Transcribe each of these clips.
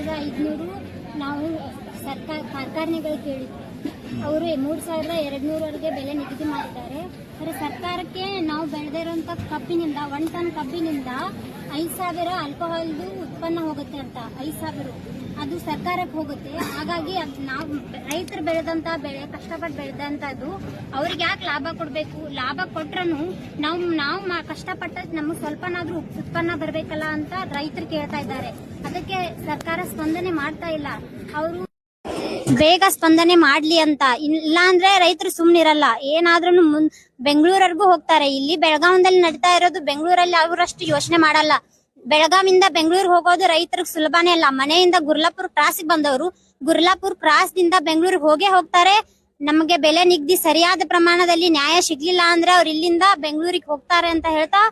ಸಾವಿರದ ಐದುನೂರು ನಾವು ಸರ್ಕಾರ ಕಾರ್ಖಾನೆಗಳು ಕೇಳಿದ್ವಿ. ಅವರು ಮೂರು ಸಾವಿರದ ಎರಡು ನೂರವರೆಗೆ ಬೆಲೆ ನಿಗದಿ ಮಾಡಿದ್ದಾರೆ. ಆದರೆ ಸರ್ಕಾರಕ್ಕೆ ನಾವು ಬೆಳೆದಿರುವಂತ ಕಬ್ಬಿನಿಂದ, ಒನ್ ಟನ್ ಕಬ್ಬಿನಿಂದ ಐದು ಸಾವಿರ ಆಲ್ಕೋಹಾಲ್ದು ಉತ್ಪನ್ನ ಹೋಗುತ್ತೆ ಅಂತ, ಐದು ಸಾವಿರ. ಅದು ಸರ್ಕಾರಕ್ಕೆ ಹೋಗುತ್ತೆ. ಹಾಗಾಗಿ ಅದ್ ನಾವು ರೈತರು ಬೆಳೆದಂತ ಬೆಳೆ, ಕಷ್ಟಪಟ್ಟು ಬೆಳೆದಂತದ್ದು ಅವ್ರಿಗೆ ಯಾಕೆ ಲಾಭ ಕೊಡಬೇಕು? ಲಾಭ ಕೊಟ್ರೂ ನಾವು ನಾವು ಕಷ್ಟಪಟ್ಟ ನಮಗೆ ಸ್ವಲ್ಪನಾದ್ರೂ ಉತ್ಪನ್ನ ಬರಬೇಕಲ್ಲ ಅಂತ ರೈತರು ಕೇಳ್ತಾ ಇದ್ದಾರೆ. ಅದಕ್ಕೆ ಸರ್ಕಾರ ಸ್ಪಂದನೆ ಮಾಡ್ತಾ ಇಲ್ಲ. ಅವರು ಬೇಗ ಸ್ಪಂದನೆ ಮಾಡ್ಲಿ ಅಂತ. ಇಲ್ಲ ಅಂದ್ರೆ ರೈತರು ಸುಮ್ನಿರಲ್ಲ. ಏನಾದ್ರೂ ಮುನ್, ಬೆಂಗಳೂರವರೆಗೂ ಹೋಗ್ತಾರೆ. ಇಲ್ಲಿ ಬೆಳಗಾವದಲ್ಲಿ ನಡೀತಾ ಇರೋದು ಬೆಂಗಳೂರಲ್ಲಿ ಅವರಷ್ಟು ಯೋಚನೆ ಮಾಡಲ್ಲ. ಬೆಳಗಾವಿಂದ ಬೆಂಗಳೂರಿಗೆ ಹೋಗೋದು ರೈತರಿಗೆ ಸುಲಭನೇ ಅಲ್ಲ. ಮನೆಯಿಂದ ಗುರ್ಲಾಪುರ್ ಕ್ರಾಸ್ಗೆ ಬಂದವರು ಗುರ್ಲಾಪುರ್ ಕ್ರಾಸ್ ದಿಂದ ಬೆಂಗಳೂರಿಗೆ ಹೋಗೇ ಹೋಗ್ತಾರೆ. ನಮಗೆ ಬೆಲೆ ನಿಗದಿ ಸರಿಯಾದ ಪ್ರಮಾಣದಲ್ಲಿ ನ್ಯಾಯ ಸಿಗ್ಲಿಲ್ಲ ಅಂದ್ರೆ ಅವ್ರು ಇಲ್ಲಿಂದ ಬೆಂಗಳೂರಿಗೆ ಹೋಗ್ತಾರೆ ಅಂತ ಹೇಳ್ತಾ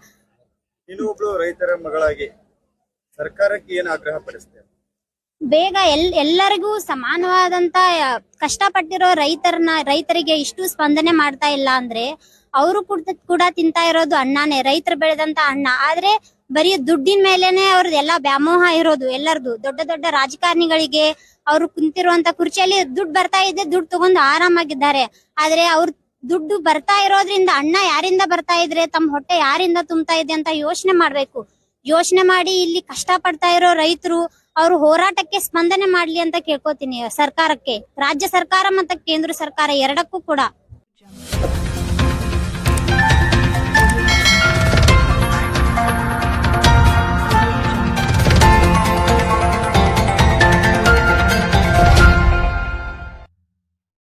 ಇನ್ನೊಬ್ಳು ರೈತರ ಮಗಳಾಗಿ ಸರ್ಕಾರಕ್ಕೆ ಏನು ಆಗ್ರಹ ಪಡಿಸ್ತೇವೆ ಬೇಗ ಎಲ್, ಎಲ್ಲರಿಗೂ ಸಮಾನವಾದಂತ ಕಷ್ಟಪಟ್ಟಿರೋ ರೈತರನ್ನ, ರೈತರಿಗೆ ಇಷ್ಟು ಸ್ಪಂದನೆ ಮಾಡ್ತಾ ಇಲ್ಲ ಅಂದ್ರೆ ಅವರು ಕೂಡ ಕೂಡ ತಿಂತಾ ಇರೋದು ಅಣ್ಣನೇ, ರೈತರು ಬೆಳೆದಂತ ಅಣ್ಣ. ಆದ್ರೆ ಬರೀ ದುಡ್ಡಿನ ಮೇಲೆನೆ ಅವ್ರದ್ದು ಎಲ್ಲಾ ವ್ಯಾಮೋಹ ಇರೋದು ಎಲ್ಲರದು. ದೊಡ್ಡ ದೊಡ್ಡ ರಾಜಕಾರಣಿಗಳಿಗೆ ಅವರು ಕುಂತಿರುವಂತ ಕುರ್ಚಿಯಲ್ಲಿ ದುಡ್ಡು ಬರ್ತಾ ಇದೆ ದುಡ್ಡು ತಗೊಂಡು ಆರಾಮಾಗಿದ್ದಾರೆ. ಆದ್ರೆ ಅವ್ರ ದುಡ್ಡು ಬರ್ತಾ ಇರೋದ್ರಿಂದ ಅಣ್ಣ ಯಾರಿಂದ ಬರ್ತಾ ಇದ್ರೆ ತಮ್ಮ ಹೊಟ್ಟೆ ಯಾರಿಂದ ತುಂಬ್ತಾ ಇದೆ ಅಂತ ಯೋಚನೆ ಮಾಡ್ಬೇಕು. ಯೋಚನೆ ಮಾಡಿ ಇಲ್ಲಿ ಕಷ್ಟ ಪಡ್ತಾ ಇರೋ ರೈತರು ಅವರು ಹೋರಾಟಕ್ಕೆ ಸ್ಪಂದನೆ ಮಾಡ್ಲಿ ಅಂತ ಕೇಳ್ಕೊತೀನಿ ಸರ್ಕಾರಕ್ಕೆ. ರಾಜ್ಯ ಸರ್ಕಾರ ಮತ್ತು ಕೇಂದ್ರ ಸರ್ಕಾರ ಎರಡಕ್ಕೂ ಕೂಡ.